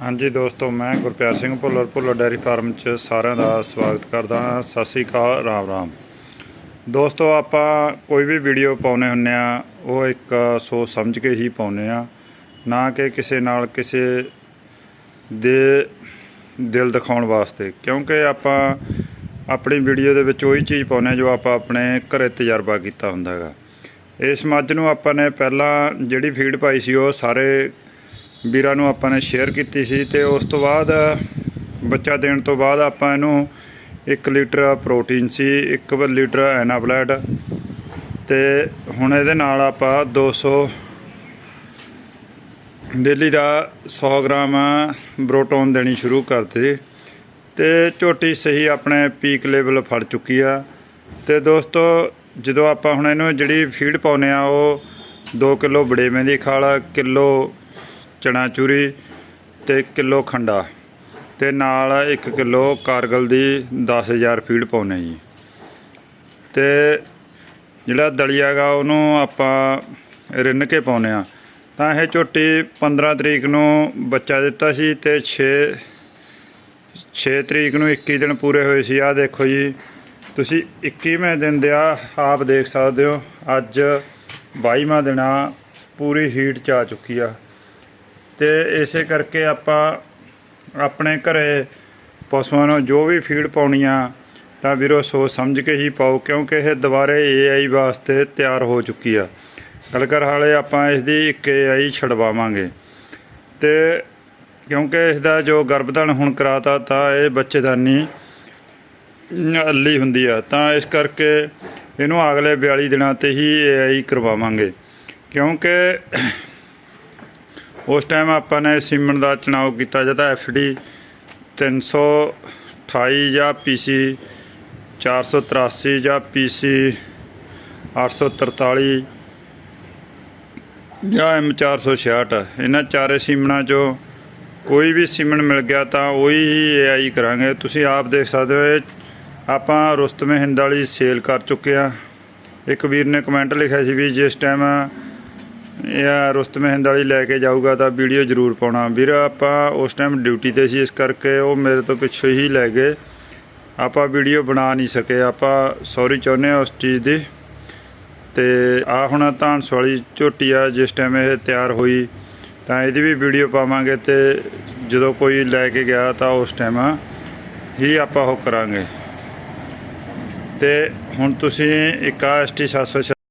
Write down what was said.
ਹਾਂਜੀ ਦੋਸਤੋ, ਮੈਂ ਗੁਰਪਿਆਰ ਸਿੰਘ ਭੁੱਲਰ ਭੁੱਲਰ ਡੈਰੀ ਫਾਰਮ 'ਚ ਸਾਰਿਆਂ ਦਾ ਸਵਾਗਤ ਕਰਦਾ ਹਾਂ। ਸਤਿ ਸ੍ਰੀ ਅਕਾਲ, ਰਾਮ ਰਾਮ। ਦੋਸਤੋ, ਆਪਾਂ ਕੋਈ ਵੀ ਵੀਡੀਓ ਪਾਉਨੇ ਹੁੰਨੇ ਆ ਉਹ ਇੱਕ ਸੋਚ ਸਮਝ ਕੇ ਹੀ ਪਾਉਨੇ ਆ ਨਾ ਕਿ ਕਿਸੇ ਨਾਲ ਕਿਸੇ ਦੇ ਦਿਲ ਦਿਖਾਉਣ ਵਾਸਤੇ। ਕਿਉਂਕਿ ਆਪਾਂ ਆਪਣੀ ਵੀਡੀਓ ਦੇ ਵਿੱਚ ਉਹੀ ਚੀਜ਼ ਪਾਉਨੇ ਜੋ ਆਪਾਂ ਆਪਣੇ ਘਰੇ ਤਜਰਬਾ ਕੀਤਾ ਹੁੰਦਾ ਹੈਗਾ। ਇਸ ਮੱਝ ਨੂੰ ਆਪਾਂ ਨੇ ਪਹਿਲਾਂ ਜਿਹੜੀ ਫੀਡ ਪਾਈ ਸੀ, ਉਹ ਸਾਰੇ ਵੀਰਾਂ ਨੂੰ ਆਪਾਂ ਨੇ ਸ਼ੇਅਰ ਕੀਤੀ ਸੀ ਤੇ ਉਸ ਤੋਂ ਬਾਅਦ, ਬੱਚਾ ਦੇਣ ਤੋਂ ਬਾਅਦ ਆਪਾਂ ਇਹਨੂੰ 1 ਲੀਟਰ ਪ੍ਰੋਟੀਨ ਸੀ 1 ਲੀਟਰ ਐਨਾਬਲੈਡ ਤੇ ਹੁਣ ਇਹਦੇ ਨਾਲ ਆਪਾਂ 200 ਡੇਲੀ ਦਾ 100 ਗ੍ਰਾਮ ਬਰੋਟੋਨ ਦੇਣੀ ਸ਼ੁਰੂ ਕਰਤੀ ਤੇ ਝੋਟੀ ਸਹੀ ਆਪਣੇ ਪੀਕ ਲੈਵਲ ਫੜ ਚੁੱਕੀ ਆ। ਤੇ ਦੋਸਤੋ, ਜਦੋਂ ਆਪਾਂ ਹੁਣ ਇਹਨੂੰ ਜਿਹੜੀ ਫੀਡ ਪਾਉਨੇ ਆ, ਉਹ 2 ਕਿਲੋ ਬੜੇਵੇਂ ਦੀ ਖਾਲ, ਕਿਲੋ ਚਣਾ ਚੂਰੀ ਤੇ ਕਿਲੋ ਖੰਡਾ ਤੇ ਨਾਲ 1 ਕਿਲੋ ਕਾਰਗਲ ਦੀ 10000 ਫੀਡ ਪਾਉਨੇ ਜੀ। ਤੇ ਜਿਹੜਾ ਦਲੀਆ ਗਾ ਉਹਨੂੰ ਆਪਾਂ ਰਿੰਨ ਕੇ ਪਾਉਨੇ ਆ ਤਾਂ ਇਹ ਝੋਟੀ 15 ਤਰੀਕ ਨੂੰ ਬੱਚਾ ਦਿੱਤਾ ਸੀ ਤੇ 6 6 ਤਰੀਕ ਨੂੰ 21 ਦਿਨ ਪੂਰੇ ਹੋਏ ਸੀ। ਆ ਦੇਖੋ ਜੀ, ਤੁਸੀਂ 21ਵੇਂ ਦਿਨ ਦੇ ਆ, ਆਪ ਦੇਖ ਸਕਦੇ ਹੋ। ਅੱਜ 22ਵਾਂ ਦਿਨ ਆ ਪੂਰੀ ਹੀਟ ਚ ਆ ਚੁੱਕੀ ਆ। ਤੇ ਇਸੇ ਕਰਕੇ ਆਪਾਂ ਆਪਣੇ ਘਰੇ ਪਸ਼ੂਆਂ ਨੂੰ ਜੋ ਵੀ ਫੀਡ ਪਾਉਣੀ ਆ ਤਾਂ ਵੀਰੋ ਸੋਚ ਸਮਝ ਕੇ ਹੀ ਪਾਓ, ਕਿਉਂਕਿ ਇਹ ਦੁਬਾਰੇ ਏਆਈ ਵਾਸਤੇ ਤਿਆਰ ਹੋ ਚੁੱਕੀ ਆ। ਗੱਲ ਕਰ ਹਾਲੇ ਆਪਾਂ ਇਸ ਦੀ ਇੱਕ ਏਆਈ ਛਡਵਾਵਾਂਗੇ। ਤੇ ਕਿਉਂਕਿ ਇਸ ਦਾ ਜੋ ਗਰਭਧਾਨ ਹੁਣ ਕਰਾਤਾ, ਤਾਂ ਇਹ ਬੱਚੇਦਾਨੀ ਅੱਲੀ ਹੁੰਦੀ ਆ। ਤਾਂ ਇਸ ਕਰਕੇ ਇਹਨੂੰ ਅਗਲੇ 42 ਦਿਨਾਂ ਤੇ ਹੀ ਏਆਈ ਕਰਵਾਵਾਂਗੇ। ਕਿਉਂਕਿ ਉਸ ਟਾਈਮ ਆਪਾਂ ਨੇ ਸਿਮਨ ਦਾ ਚੁਣਾਵ ਕੀਤਾ ਜਿਹਦਾ ਐਫਡੀ 328 ਜਾਂ ਪੀਸੀ 483 ਜਾਂ ਪੀਸੀ 843 ਜਾਂ ਐਮ 466 ਇਹਨਾਂ ਚਾਰੇ ਸਿਮਨਾਂ ਚੋਂ ਕੋਈ ਵੀ ਸਿਮਨ ਮਿਲ ਗਿਆ ਤਾਂ ਉਹੀ ਹੀ ਏਆਈ ਕਰਾਂਗੇ। ਤੁਸੀਂ ਆਪ ਦੇਖ ਸਕਦੇ ਹੋ, ਇਹ ਆਪਾਂ ਰੁਸਤਮੇ ਹਿੰਦ ਵਾਲੀ ਸੇਲ ਕਰ ਚੁੱਕੇ ਆ ਇੱਕ ਵੀਰ ਨੇ ਕਮੈਂਟ ਲਿਖਿਆ ਸੀ ਵੀ ਜਿਸ ਟਾਈਮ ਜਾਂ ਰੁਸਤਮੇ ਹਿੰਦ ਵਾਲੀ ਲੈ ਕੇ ਜਾਊਗਾ ਤਾਂ ਵੀਡੀਓ ਜ਼ਰੂਰ ਪਾਉਣਾ। ਵੀਰ, ਆਪਾਂ ਉਸ ਟਾਈਮ ਡਿਊਟੀ ਤੇ ਸੀ, ਇਸ ਕਰਕੇ ਉਹ ਮੇਰੇ ਤੋਂ ਪਿੱਛੇ ਹੀ ਲੈ ਗਏ। ਆਪਾਂ ਵੀਡੀਓ ਬਣਾ ਨਹੀਂ ਸਕੇ। ਆਪਾਂ ਸੌਰੀ ਚਾਹੁੰਦੇ ਆ ਉਸ ਚੀਜ਼ ਦੀ। ਤੇ ਆ ਹੁਣ ਧਾਨਸ ਵਾਲੀ ਝੋਟੀ ਆ, ਜਿਸ ਟਾਈਮ ਇਹ ਤਿਆਰ ਹੋਈ, ਤਾਂ ਇਹਦੀ ਵੀ ਵੀਡੀਓ ਪਾਵਾਂਗੇ ਤੇ ਜਦੋਂ ਕੋਈ ਲੈ ਕੇ ਗਿਆ ਤਾਂ ਉਸ ਟਾਈਮ ਹੀ ਆਪਾਂ ਉਹ ਕਰਾਂਗੇ। ਤੇ ਹੁਣ ਤੁਸੀਂ ਇੱਕ ਆ ਐਸਟੀ 700